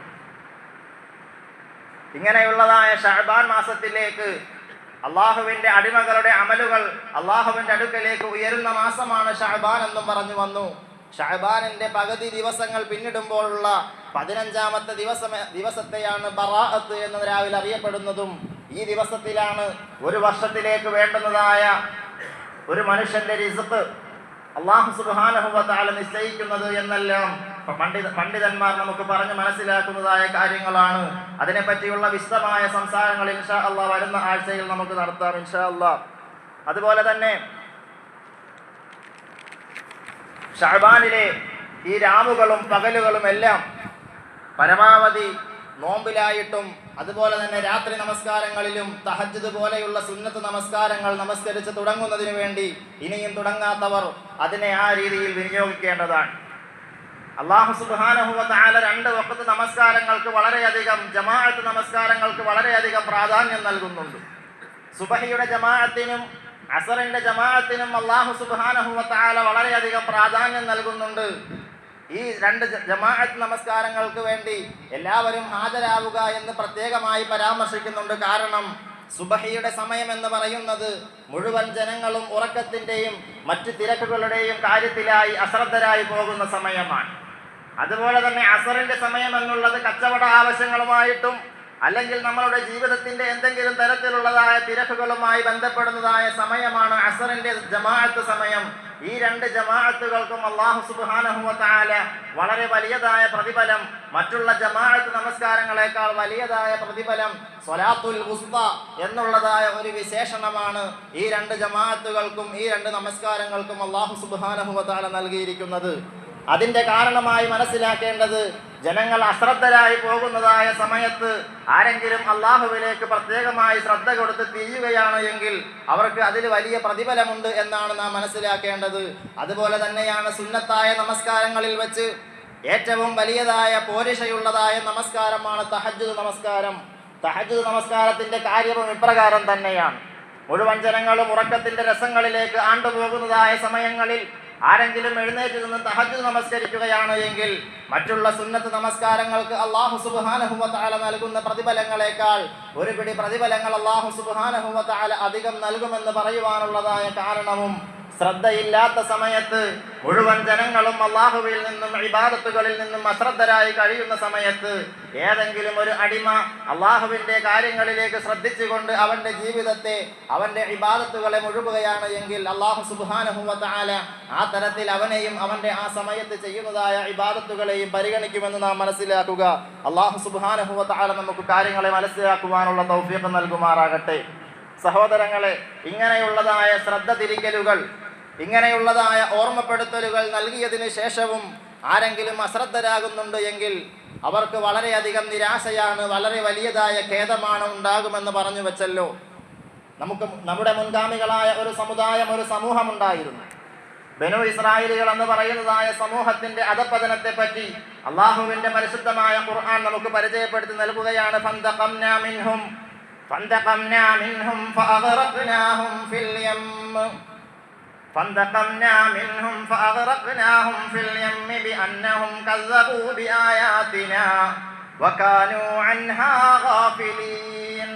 ഇങ്ങനെയുള്ളതായ ഷഹബാൻ മാസത്തിലേക്ക് അള്ളാഹുവിന്റെ അടിമകളുടെ അമലുകൾ അള്ളാഹുവിന്റെ അടുക്കലേക്ക് ഉയരുന്ന മാസമാണ് ഷഹബാൻ എന്നും പറഞ്ഞു വന്നു. ഷഹബാനിന്റെ പകുതി ദിവസങ്ങൾ പിന്നിടുമ്പോഴുള്ള പതിനഞ്ചാമത്തെ ദിവസം ദിവസത്തെയാണ് ബറാഅത്ത് എന്ന് രാവിലെ അറിയപ്പെടുന്നതും ഈ ദിവസത്തിലാണ് ഒരു വർഷത്തിലേക്ക് വേണ്ടുന്നതായ ഒരു മനുഷ്യന്റെ റിസത്ത് അള്ളാഹു സുബാനഹുബത്താല നിശ്ചയിക്കുന്നത് എന്നെല്ലാം പണ്ഡിത പണ്ഡിതന്മാർ നമുക്ക് പറഞ്ഞ് മനസ്സിലാക്കുന്നതായ കാര്യങ്ങളാണ്. അതിനെപ്പറ്റിയുള്ള വിശദമായ സംസാരങ്ങൾ ഇൻഷാ അല്ല വരുന്ന ആഴ്ചയിൽ നമുക്ക് നടത്താം ഇൻഷാ അല്ല അതുപോലെ തന്നെ ഷഹബാനിലെ ഈ രാവുകളും പകലുകളും എല്ലാം പരമാവധി നോമ്പിലായിട്ടും അതുപോലെ തന്നെ രാത്രി നമസ്കാരങ്ങളിലും തഹജ്ജുദ് പോലെയുള്ള സുന്നത്ത് നമസ്കാരങ്ങൾ നമസ്കരിച്ച് തുടങ്ങുന്നതിന് വേണ്ടി ഇനിയും തുടങ്ങാത്തവർ അതിനെ ആ രീതിയിൽ വിനിയോഗിക്കേണ്ടതാണ്. അള്ളാഹു തആല രണ്ട് വക്കത്ത് നമസ്കാരങ്ങൾക്ക് വളരെയധികം ജമാഅത്ത് നമസ്കാരങ്ങൾക്ക് വളരെയധികം പ്രാധാന്യം നൽകുന്നുണ്ട്. സുബഹിയുടെ ജമാഅത്തിനും അസറിന്റെ ജമാഅത്തിനും അള്ളാഹു സുബാനഹുവ താല വളരെയധികം പ്രാധാന്യം നൽകുന്നുണ്ട്. ഈ രണ്ട് ജമാഅത്ത് നമസ്കാരങ്ങൾക്ക് വേണ്ടി എല്ലാവരും ഹാജരാവുക എന്ന് പ്രത്യേകമായി പരാമർശിക്കുന്നുണ്ട്. കാരണം സുബഹിയുടെ സമയം എന്ന് പറയുന്നത് മുഴുവൻ ജനങ്ങളും ഉറക്കത്തിന്റെയും മറ്റ് തിരക്കുകളുടെയും കാര്യത്തിലായി അശ്രദ്ധരായി പോകുന്ന സമയമാണ്. അതുപോലെ തന്നെ അസറിന്റെ സമയം എന്നുള്ളത് കച്ചവട ആവശ്യങ്ങളുമായിട്ടും അല്ലെങ്കിൽ നമ്മളുടെ ജീവിതത്തിന്റെ എന്തെങ്കിലും തരത്തിലുള്ളതായ തിരക്കുകളുമായി ബന്ധപ്പെടുന്നതായ സമയമാണ് അസറിന്റെ ജമാഅത്ത് സമയം. ഈ രണ്ട് ജമാഅത്തുകൾക്കും അള്ളാഹു സുബ്ഹാനഹു താല വളരെ വലിയതായ പ്രതിഫലം. മറ്റുള്ള ജമാഅത്ത് നമസ്കാരങ്ങളെക്കാൾ വലിയതായ പ്രതിഫലം സ്വലാത്തുൽ ഉസ്ത എന്നുള്ളതായ ഒരു വിശേഷണമാണ് ഈ രണ്ട് ജമാഅത്തുകൾക്കും ഈ രണ്ട് നമസ്കാരങ്ങൾക്കും അള്ളാഹു സുബ്ഹാനഹു താല നൽകിയിരിക്കുന്നത്. അതിന്റെ കാരണമായി മനസ്സിലാക്കേണ്ടത് ജനങ്ങൾ അശ്രദ്ധരായി പോകുന്നതായ സമയത്ത് ആരെങ്കിലും അള്ളാഹുവിലേക്ക് പ്രത്യേകമായി ശ്രദ്ധ കൊടുത്ത് തിരിയുകയാണ് എങ്കിൽ അവർക്ക് അതിൽ വലിയ പ്രതിഫലമുണ്ട് എന്നാണ് നാം മനസ്സിലാക്കേണ്ടത്. അതുപോലെ തന്നെയാണ് സുന്നത്തായ നമസ്കാരങ്ങളിൽ വെച്ച് ഏറ്റവും വലിയതായ പോരിഷയുള്ളതായ നമസ്കാരമാണ് തഹജ് നമസ്കാരം. തഹജ് നമസ്കാരത്തിന്റെ കാര്യവും ഇപ്രകാരം തന്നെയാണ്. മുഴുവൻ ജനങ്ങളും ഉറക്കത്തിന്റെ രസങ്ങളിലേക്ക് ആണ്ടുപോകുന്നതായ സമയങ്ങളിൽ ആരെങ്കിലും എഴുന്നേറ്റ് നിന്ന് തഹജ് നമസ്കരിക്കുകയാണ് എങ്കിൽ മറ്റുള്ള സുന്നത്ത് നമസ്കാരങ്ങൾക്ക് അള്ളാഹു സുബ്ഹാനഹു തആല നൽകുന്ന പ്രതിഫലങ്ങളെക്കാൾ ഒരു പിടി പ്രതിഫലങ്ങൾ അള്ളാഹു സുബ്ഹാനഹു തആല അധികം നൽകുമെന്ന് പറയുവാനുള്ളതായ കാരണവും ശ്രദ്ധയില്ലാത്ത സമയത്ത് മുഴുവൻ ജനങ്ങളും അള്ളാഹുവിൽ നിന്നും ഇബാദത്തുകളിൽ നിന്നും അശ്രദ്ധരായി കഴിയുന്ന സമയത്ത് ഏതെങ്കിലും ഒരു അടിമ അള്ളാഹുവിന്റെ കാര്യങ്ങളിലേക്ക് ശ്രദ്ധിച്ചുകൊണ്ട് അവന്റെ ജീവിതത്തെ അവന്റെ ഇബാദത്തുകളെ മുഴുകുകയാണ് എങ്കിൽ അള്ളാഹു സുബാനഹുവ താല ആ തരത്തിൽ അവനെയും അവന്റെ ആ സമയത്ത് ചെയ്യുന്നതായ ഇബാദത്തുകളെയും പരിഗണിക്കുമെന്ന് നാം മനസ്സിലാക്കുക. അള്ളാഹു സുബാനഹുവ താല നമുക്ക് കാര്യങ്ങളെ മനസ്സിലാക്കുവാനുള്ള തൗഫീഖ് നൽകുമാറാകട്ടെ. സഹോദരങ്ങളെ ഇങ്ങനെയുള്ളതായ ശ്രദ്ധ തിരിക്കലുകൾ ഇങ്ങനെയുള്ളതായ ഓർമ്മപ്പെടുത്തലുകൾ നൽകിയതിന് ശേഷവും ആരെങ്കിലും അശ്രദ്ധരാകുന്നുണ്ട് എങ്കിൽ അവർക്ക് വളരെയധികം നിരാശയാണ് വളരെ വലിയതായ ഖേദമാണ് ഉണ്ടാകുമെന്ന് പറഞ്ഞു വെച്ചല്ലോ. നമുക്ക് നമ്മുടെ മുൻഗാമികളായ ഒരു സമുദായം ഒരു സമൂഹമുണ്ടായിരുന്നു. ബനു ഇസ്രായേലുകൾ എന്ന് പറയുന്നതായ സമൂഹത്തിന്റെ അധപ്പതനത്തെ പറ്റി അള്ളാഹുവിന്റെ പരിശുദ്ധമായ ഖുർആൻ നമുക്ക് പരിചയപ്പെടുത്തി നൽകുകയാണ്. മിൻഹും മിൻഹും ഫിൽ യം فانتقمنا منهم فأغرقناهم في اليم بأنهم كذبوا بآياتنا وكانوا عنها غافلين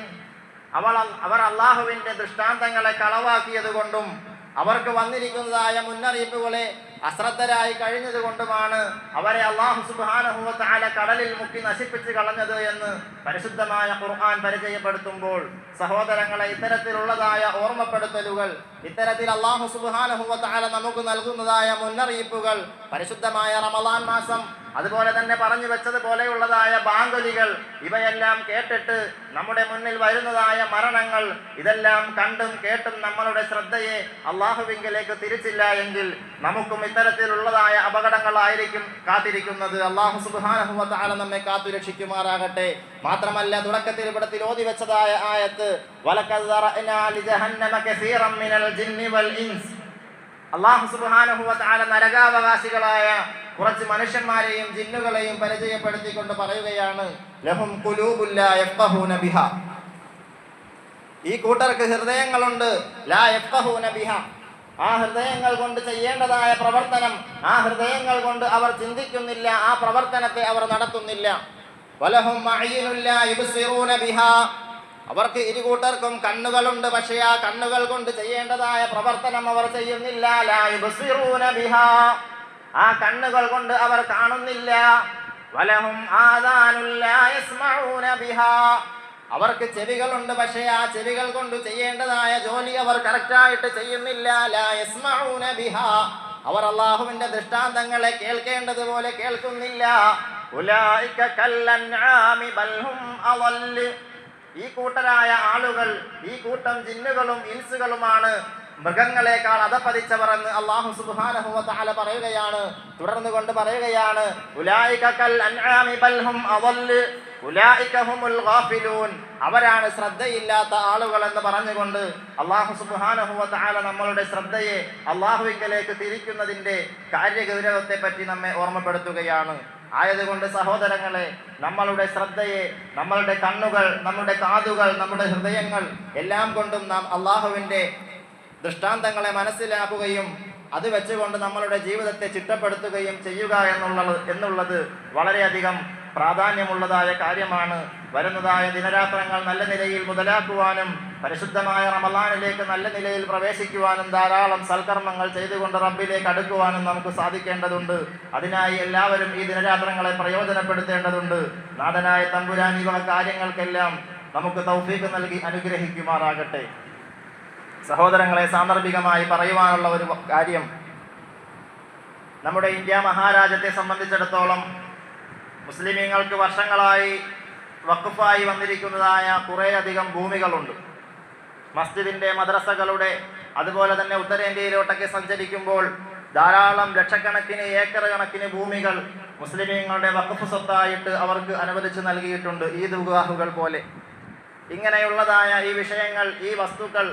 അവൾ അവർ അള്ളാഹുവിന്റെ ദൃഷ്ടാന്തങ്ങളെ കളവാക്കിയത് കൊണ്ടും അവർക്ക് വന്നിരിക്കുന്നതായ മുന്നറിയിപ്പുകളെ അശ്രദ്ധരായി കഴിഞ്ഞത് കൊണ്ടുമാണ് അവരെ അള്ളാഹു സുബാനഹുവത്താല കടലിൽ മുക്കി നശിപ്പിച്ച് കളഞ്ഞത് എന്ന് പരിശുദ്ധമായ ഖുർആൻ പരിചയപ്പെടുത്തുമ്പോൾ സഹോദരങ്ങളെ ഇത്തരത്തിലുള്ളതായ ഓർമ്മപ്പെടുത്തലുകൾ ഇത്തരത്തിൽ അള്ളാഹു സുബാനഹുവത്താല നമുക്ക് നൽകുന്നതായ മുന്നറിയിപ്പുകൾ പരിശുദ്ധമായ റമദാൻ മാസം അതുപോലെ തന്നെ പറഞ്ഞു വെച്ചതുപോലെയുള്ളതായ ബാങ്കുലികൾ ഇവയെല്ലാം കേട്ടിട്ട് നമ്മുടെ മുന്നിൽ വരുന്നതായ മരണങ്ങൾ ഇതെല്ലാം കണ്ടും കേട്ടും നമ്മളുടെ ശ്രദ്ധയെ അള്ളാഹുവിങ്കിലേക്ക് തിരിച്ചില്ല എങ്കിൽ നമുക്കും ഇത്തരത്തിലുള്ളതായ അപകടങ്ങളായിരിക്കും കാത്തിരിക്കുന്നത്. അള്ളാഹു സുബാനഹുവത്താല നമ്മെ കാത്തുരക്ഷിക്കുമാറാകട്ടെ. മാത്രമല്ല തുടക്കത്തിൽ ഇവിടത്തിൽ ഓതി വെച്ചതായ ആയത്ത് വലക്കത് അള്ളാഹു സുബാനഹുവത്താല നരകാവകാശികളായ കുറച്ച് മനുഷ്യന്മാരെയും ജിന്നുകളെയും പരിചയപ്പെടുത്തിക്കൊണ്ട് പറയുകയാണ് ലഹും ഈ കൂട്ടർക്ക് ഹൃദയങ്ങളുണ്ട് ലാ ബിഹ. ആ ഹൃദയങ്ങൾ കൊണ്ട് ചെയ്യേണ്ടതായ പ്രവർത്തനം ആ ഹൃദയങ്ങൾ കൊണ്ട് അവർ ചിന്തിക്കുന്നില്ല ആ പ്രവർത്തനത്തെ അവർ നടത്തുന്നില്ല. വലഹും ബിഹാ. അവർക്ക് ഇരുകൂട്ടർക്കും കണ്ണുകളുണ്ട് പക്ഷേ ആ കണ്ണുകൾ കൊണ്ട് ചെയ്യേണ്ടതായ പ്രവർത്തനം അവർ ചെയ്യുന്നില്ല. ആ കണ്ണുകൾ കൊണ്ട് അവർ കാണുന്നില്ല. വലഹും അവർക്ക് ചെവികളുണ്ട് പക്ഷേ ആ ചെവികൾ കൊണ്ട് ചെയ്യേണ്ടതായ ജോലി അവർ കറക്റ്റായിട്ട് ചെയ്യുന്നില്ല. അവർ അള്ളാഹുവിന്റെ ദൃഷ്ടാന്തങ്ങളെ കേൾക്കേണ്ടതുപോലെ കേൾക്കുന്നില്ല. അളല്ല് ഈ കൂട്ടരായ ആളുകൾ ഈ കൂട്ടം ജിന്നുകളും ഇൻസുകളുമാണ് മൃഗങ്ങളെക്കാൾ അധപ്പതിച്ചവർ എന്ന് അള്ളാഹു തആല പറയുകയാണ് തുടർന്നു കൊണ്ട് പറയുകയാണ് അവരാണ് ശ്രദ്ധയില്ലാത്ത ആളുകൾ എന്ന് പറഞ്ഞുകൊണ്ട് അള്ളാഹു തആല നമ്മളുടെ ശ്രദ്ധയെ അള്ളാഹുവിങ്കലേക്ക് തിരിക്കുന്നതിന്റെ കാര്യഗൗരവത്തെ പറ്റി നമ്മെ ഓർമ്മപ്പെടുത്തുകയാണ്. ആയതുകൊണ്ട് സഹോദരങ്ങളെ നമ്മളുടെ ശ്രദ്ധയെ നമ്മളുടെ കണ്ണുകൾ നമ്മുടെ കാതുകൾ നമ്മുടെ ഹൃദയങ്ങൾ എല്ലാം കൊണ്ടും നാം അള്ളാഹുവിന്റെ ദൃഷ്ടാന്തങ്ങളെ മനസ്സിലാക്കുകയും അത് വെച്ചുകൊണ്ട് നമ്മളുടെ ജീവിതത്തെ ചിട്ടപ്പെടുത്തുകയും ചെയ്യുക എന്നുള്ളത് എന്നുള്ളത് വളരെയധികം പ്രാധാന്യമുള്ളതായ കാര്യമാണ്. വരുന്നതായ ദിനരാത്രങ്ങൾ നല്ല നിലയിൽ മുതലാക്കുവാനും പരിശുദ്ധമായ റമലാനിലേക്ക് നല്ല നിലയിൽ പ്രവേശിക്കുവാനും ധാരാളം സൽക്കർമ്മങ്ങൾ ചെയ്തുകൊണ്ട് റബ്ബിലേക്ക് അടുക്കുവാനും നമുക്ക് സാധിക്കേണ്ടതുണ്ട്. അതിനായി എല്ലാവരും ഈ ദിനരാത്രങ്ങളെ പ്രയോജനപ്പെടുത്തേണ്ടതുണ്ട്. നാഥനായ തമ്പുരാൻ ഇവ കാര്യങ്ങൾക്കെല്ലാം നമുക്ക് തൗഫീക്ക് നൽകി അനുഗ്രഹിക്കുമാറാകട്ടെ. സഹോദരങ്ങളെ സാന്ദർഭികമായി പറയുവാനുള്ള ഒരു കാര്യം. നമ്മുടെ ഇന്ത്യ മഹാരാജ്യത്തെ സംബന്ധിച്ചിടത്തോളം മുസ്ലിമീങ്ങൾക്ക് വർഷങ്ങളായി വഖഫായി വന്നിരിക്കുന്നതായ കുറേയധികം ഭൂമികളുണ്ട്. മസ്ജിദിന്റെ മദ്രസകളുടെ അതുപോലെ തന്നെ ഉത്തരേന്ത്യയിലോട്ടൊക്കെ സഞ്ചരിക്കുമ്പോൾ ധാരാളം ലക്ഷക്കണക്കിന് ഏക്കർ കണക്കിന് ഭൂമികൾ മുസ്ലിമീങ്ങളുടെ വഖഫ് സ്വത്തായിട്ട് അവർക്ക് അനുവദിച്ച് നൽകിയിട്ടുണ്ട് ഈ ദുഗാഹുകൾ പോലെ. ഇങ്ങനെയുള്ളതായ ഈ വിഷയങ്ങൾ ഈ വസ്തുക്കൾ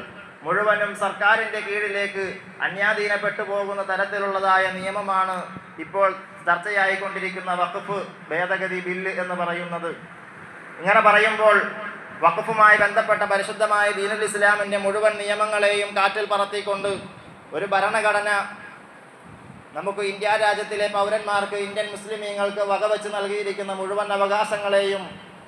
മുഴുവനും സർക്കാരിന്റെ കീഴിലേക്ക് അന്യാധീനപ്പെട്ടു പോകുന്ന തരത്തിലുള്ളതായ നിയമമാണ് ഇപ്പോൾ ചർച്ചയായിക്കൊണ്ടിരിക്കുന്ന വഖഫ് ഭേദഗതി ബില്ല് എന്ന് പറയുന്നത്. ഇങ്ങനെ പറയുമ്പോൾ വഖഫുമായി ബന്ധപ്പെട്ട പരിശുദ്ധമായ ദീനുൽ ഇസ്ലാമിന്റെ മുഴുവൻ നിയമങ്ങളെയും കാറ്റിൽ പറത്തിക്കൊണ്ട് ഒരു ഭരണഘടന നമുക്ക് ഇന്ത്യ രാജ്യത്തിലെ പൗരന്മാർക്ക് ഇന്ത്യൻ മുസ്ലിമീങ്ങൾക്ക് വകവെച്ച് നൽകിയിരിക്കുന്ന മുഴുവൻ അവകാശങ്ങളെയും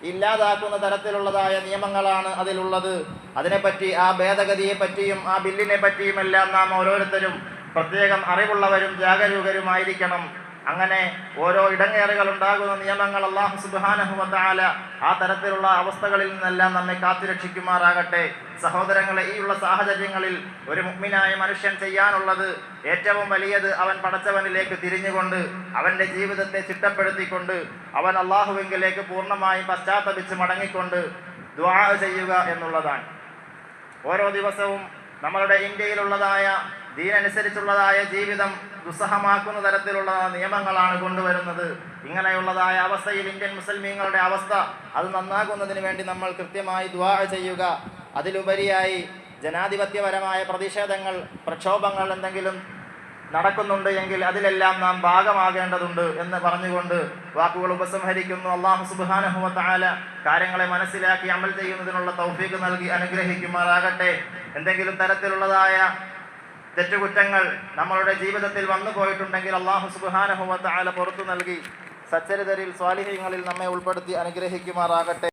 ഇല്ലാതാക്കുന്ന തരത്തിലുള്ളതായ നിയമങ്ങളാണ് അതിലുള്ളത്. അതിനെപ്പറ്റി ആ ഭേദഗതിയെ പറ്റിയും ആ ബില്ലിനെ പറ്റിയും എല്ലാം നാം ഓരോരുത്തരും പ്രത്യേകം അറിവുള്ളവരും ജാഗരൂകരുമായിരിക്കണം. അങ്ങനെ ഓരോ ഇടങ്ങേറുകൾ ഉണ്ടാകുന്ന നിയമങ്ങൾ അള്ളാഹു സുബാനഹുമത്താല ആ തരത്തിലുള്ള അവസ്ഥകളിൽ നിന്നെല്ലാം നമ്മെ കാത്തുരക്ഷിക്കുമാറാകട്ടെ സഹോദരങ്ങളെ ഈ ഉള്ള സാഹചര്യങ്ങളിൽ ഒരു മുഗ്മിനായ മനുഷ്യൻ ചെയ്യാനുള്ളത് ഏറ്റവും വലിയത് അവൻ പടച്ചവനിലേക്ക് തിരിഞ്ഞുകൊണ്ട് അവന്റെ ജീവിതത്തെ ചിട്ടപ്പെടുത്തിക്കൊണ്ട് അവൻ അള്ളാഹുവിങ്കിലേക്ക് പൂർണമായും പശ്ചാത്തപിച്ച് മടങ്ങിക്കൊണ്ട് ദ്വാ ചെയ്യുക എന്നുള്ളതാണ്. ഓരോ ദിവസവും നമ്മളുടെ ഇന്ത്യയിലുള്ളതായ ദീനനുസരിച്ചുള്ളതായ ജീവിതം ദുസ്സഹമാക്കുന്ന തരത്തിലുള്ള നിയമങ്ങളാണ് കൊണ്ടുവരുന്നത്. ഇങ്ങനെയുള്ളതായ അവസ്ഥയിൽ ഇന്ത്യൻ മുസ്ലിംങ്ങളുടെ അവസ്ഥ അത് നന്നാകുന്നതിന് വേണ്ടി നമ്മൾ കൃത്യമായി ദ്വാ ചെയ്യുക. അതിലുപരിയായി ജനാധിപത്യപരമായ പ്രതിഷേധങ്ങൾ പ്രക്ഷോഭങ്ങൾ എന്തെങ്കിലും നടക്കുന്നുണ്ട് എങ്കിൽ അതിലെല്ലാം നാം ഭാഗമാകേണ്ടതുണ്ട് എന്ന് പറഞ്ഞുകൊണ്ട് വാക്കുകൾ ഉപസംഹരിക്കുന്നു. അള്ളാഹു സുബാനഹുവത്താല കാര്യങ്ങളെ മനസ്സിലാക്കി അമൽ ചെയ്യുന്നതിനുള്ള തൗഫീക്ക് നൽകി അനുഗ്രഹിക്കുമാറാകട്ടെ. എന്തെങ്കിലും തരത്തിലുള്ളതായ തെറ്റുകുറ്റങ്ങൾ നമ്മളുടെ ജീവിതത്തിൽ വന്നു പോയിട്ടുണ്ടെങ്കിൽ അള്ളാഹു സുബാനഹുവത്താല പുറത്തു നൽകി സച്ചരിതരിൽ സ്വാലിഹ്യങ്ങളിൽ നമ്മെ ഉൾപ്പെടുത്തി അനുഗ്രഹിക്കുമാറാകട്ടെ.